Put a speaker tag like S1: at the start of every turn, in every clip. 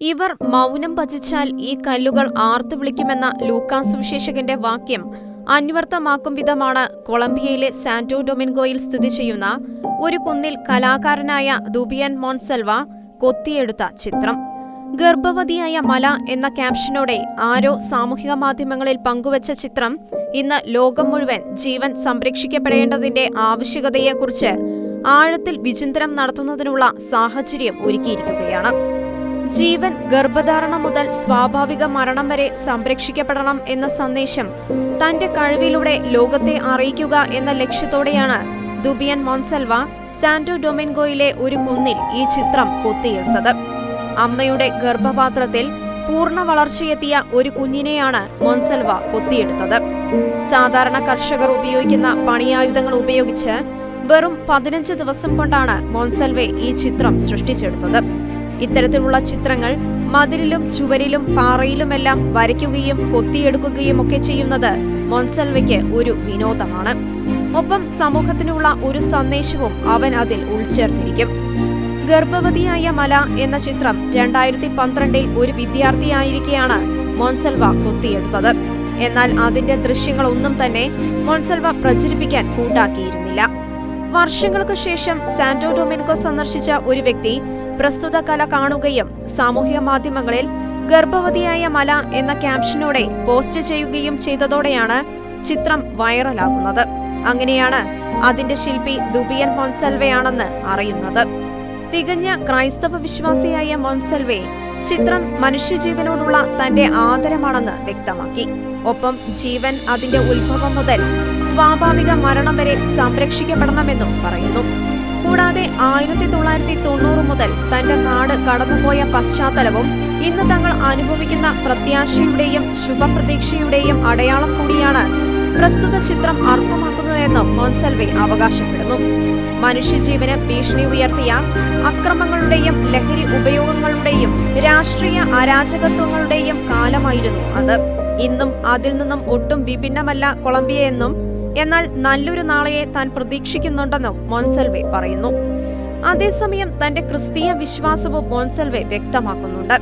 S1: ഇവർ മൗനം ഭജിച്ചാൽ ഈ കല്ലുകൾ ആർത്തു വിളിക്കുമെന്ന ലൂക്കാസ് സുവിശേഷകന്റെ വാക്യം അന്വർത്ഥമാക്കും വിധമാണ് കൊളംബിയയിലെ സാന്റോ ഡൊമിൻഗോയിൽ സ്ഥിതി ചെയ്യുന്ന ഒരു കുന്നിൽ കലാകാരനായ ദുബിയൻ മോൺസെൽവ കൊത്തിയെടുത്ത ചിത്രം. ഗർഭവതിയായ മല എന്ന ക്യാപ്ഷനോടെ ആരോ സാമൂഹിക മാധ്യമങ്ങളിൽ പങ്കുവച്ച ചിത്രം ഇന്ന് ലോകം മുഴുവൻ ജീവൻ സംരക്ഷിക്കപ്പെടേണ്ടതിന്റെ ആവശ്യകതയെക്കുറിച്ച് ആഴത്തിൽ വിചിന്തനം നടത്തുന്നതിനുള്ള സാഹചര്യം ഒരുക്കിയിരിക്കുകയാണ്. ജീവൻ ഗർഭധാരണം മുതൽ സ്വാഭാവിക മരണം വരെ സംരക്ഷിക്കപ്പെടണം എന്ന സന്ദേശം തന്റെ കഴിവിലൂടെ ലോകത്തെ അറിയിക്കുക എന്ന ലക്ഷ്യത്തോടെയാണ് ദുബിയൻ മോൺസെൽവ സാന്റോ ഡൊമിൻഗോയിലെ ഒരു കുന്നിൽ ഈ ചിത്രം കൊത്തിയെടുത്തത് അമ്മയുടെ ഗർഭപാത്രത്തിൽ പൂർണ വളർച്ചയെത്തിയ ഒരു കുഞ്ഞിനെയാണ് മോൺസെൽവ കൊത്തിയെടുത്തത്. സാധാരണ കർഷകർ ഉപയോഗിക്കുന്ന പണിയായുധങ്ങൾ ഉപയോഗിച്ച് വെറും പതിനഞ്ച് ദിവസം കൊണ്ടാണ് മോൺസെൽവെ ഈ ചിത്രം സൃഷ്ടിച്ചെടുത്തത്. ഇത്തരത്തിലുള്ള ചിത്രങ്ങൾ മതിലിലും ചുവരിലും പാറയിലുമെല്ലാം വരയ്ക്കുകയും കൊത്തിയെടുക്കുകയും ഒക്കെ ചെയ്യുന്നത് മൊൻസൽവയ്ക്ക് ഒരു വിനോദമാണ്. ഒപ്പം സമൂഹത്തിനുള്ള ഒരു സന്ദേശവും അവൻ അതിൽ ഉൾച്ചേർത്തിരിക്കും. ഗർഭവതിയായ മല എന്ന ചിത്രം രണ്ടായിരത്തി പന്ത്രണ്ടിൽ ഒരു വിദ്യാർത്ഥിയായിരിക്കെയാണ് മോൺസെൽവ കൊത്തിയെടുത്തത്. എന്നാൽ അതിന്റെ ദൃശ്യങ്ങളൊന്നും തന്നെ മോൺസെൽവ പ്രചരിപ്പിക്കാൻ കൂട്ടാക്കിയിരുന്നില്ല. വർഷങ്ങൾക്ക് ശേഷം സാന്റോ ഡൊമിനിക്കോ സന്ദർശിച്ച ഒരു വ്യക്തി പ്രസ്തുത കല കാണുകയും സാമൂഹ്യ മാധ്യമങ്ങളിൽ ഗർഭവതിയായ മല എന്ന ക്യാപ്ഷനോടെ പോസ്റ്റ് ചെയ്യുകയും ചെയ്തതോടെയാണ് ചിത്രം വൈറലാകുന്നത്. അങ്ങനെയാണ് അതിന്റെ ശില്പി ദുബിയൻ മൊൻസൽവയാണെന്ന് അറിയുന്നത്. തികഞ്ഞ ക്രൈസ്തവ വിശ്വാസിയായ മോൺസെൽവെ ചിത്രം മനുഷ്യജീവനോടുള്ള തന്റെ ആദരമാണെന്ന് വ്യക്തമാക്കി. ഒപ്പം ജീവൻ അതിന്റെ ഉത്ഭവം മുതൽ സ്വാഭാവിക മരണം വരെ സംരക്ഷിക്കപ്പെടണമെന്നും പറയുന്നു. കൂടാതെ ആയിരത്തി തൊള്ളായിരത്തി തൊണ്ണൂറ് മുതൽ തന്റെ നാട് കടന്നുപോയ പശ്ചാത്തലവും ഇന്ന് തങ്ങൾ അനുഭവിക്കുന്ന പ്രത്യാശയുടെയും ശുഭപ്രതീക്ഷയുടെയും അടയാളം കൂടിയാണ് പ്രസ്തുത ചിത്രം അർത്ഥമാക്കുന്നതെന്നും മോൻസൽവെ അവകാശപ്പെടുന്നു. മനുഷ്യജീവന് ഭീഷണി ഉയർത്തിയ അക്രമങ്ങളുടെയും ലഹരി ഉപയോഗങ്ങളുടെയും രാഷ്ട്രീയ അരാജകത്വങ്ങളുടെയും കാലമായിരുന്നു അത്. ഇന്നും അതിൽ നിന്നും ഒട്ടും വിഭിന്നമല്ല കൊളംബിയ എന്നും എന്നാൽ നല്ലൊരു നാളെയെ താൻ പ്രതീക്ഷിക്കുന്നുണ്ടെന്നും മോൻസൽവെ പറയുന്നു. അതേസമയം തന്റെ ക്രിസ്തീയ വിശ്വാസവും മോൻസൽവെ വ്യക്തമാക്കുന്നുണ്ട്.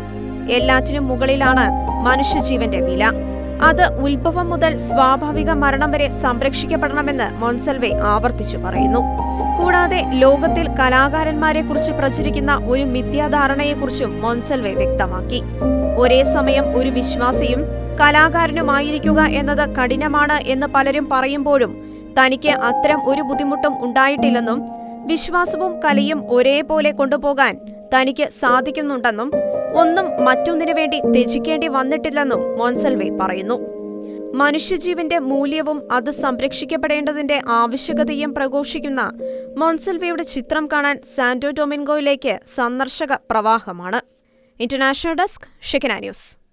S1: എല്ലാറ്റിനും മുകളിലാണ് മനുഷ്യജീവന്റെ വില അത് ഉത്ഭവം മുതൽ സ്വാഭാവിക മരണം വരെ സംരക്ഷിക്കപ്പെടണമെന്ന് മോൻസൽവെ ആവർത്തിച്ചു പറയുന്നു. കൂടാതെ ലോകത്തിൽ കലാകാരന്മാരെ കുറിച്ച് പ്രചരിക്കുന്ന ഒരു മിഥ്യാധാരണയെക്കുറിച്ചും മോൻസൽവെ വ്യക്തമാക്കി. ഒരേ സമയം ഒരു വിശ്വാസിയും കലാകാരനുമായിരിക്കുക എന്നത് കഠിനമാണ് എന്ന് പലരും പറയുമ്പോഴും തനിക്ക് അത്തരം ഒരു ബുദ്ധിമുട്ടും ഉണ്ടായിട്ടില്ലെന്നും വിശ്വാസവും കലയും ഒരേപോലെ കൊണ്ടുപോകാൻ തനിക്ക് സാധിക്കുന്നുണ്ടെന്നും ഒന്നും മറ്റൊന്നിനു വേണ്ടി ത്യജിക്കേണ്ടി വന്നിട്ടില്ലെന്നും മോൻസൽവേ പറയുന്നു. മനുഷ്യജീവന്റെ മൂല്യവും അത് സംരക്ഷിക്കപ്പെടേണ്ടതിന്റെ ആവശ്യകതയും പ്രഘോഷിക്കുന്ന മോൺസൽവയുടെ ചിത്രം കാണാൻ സാന്റോ ഡൊമിൻഗോയിലേക്ക് സന്ദർശക പ്രവാഹമാണ്. ഇന്റർനാഷണൽ ഡെസ്ക് ഷെക്കന ന്യൂസ്.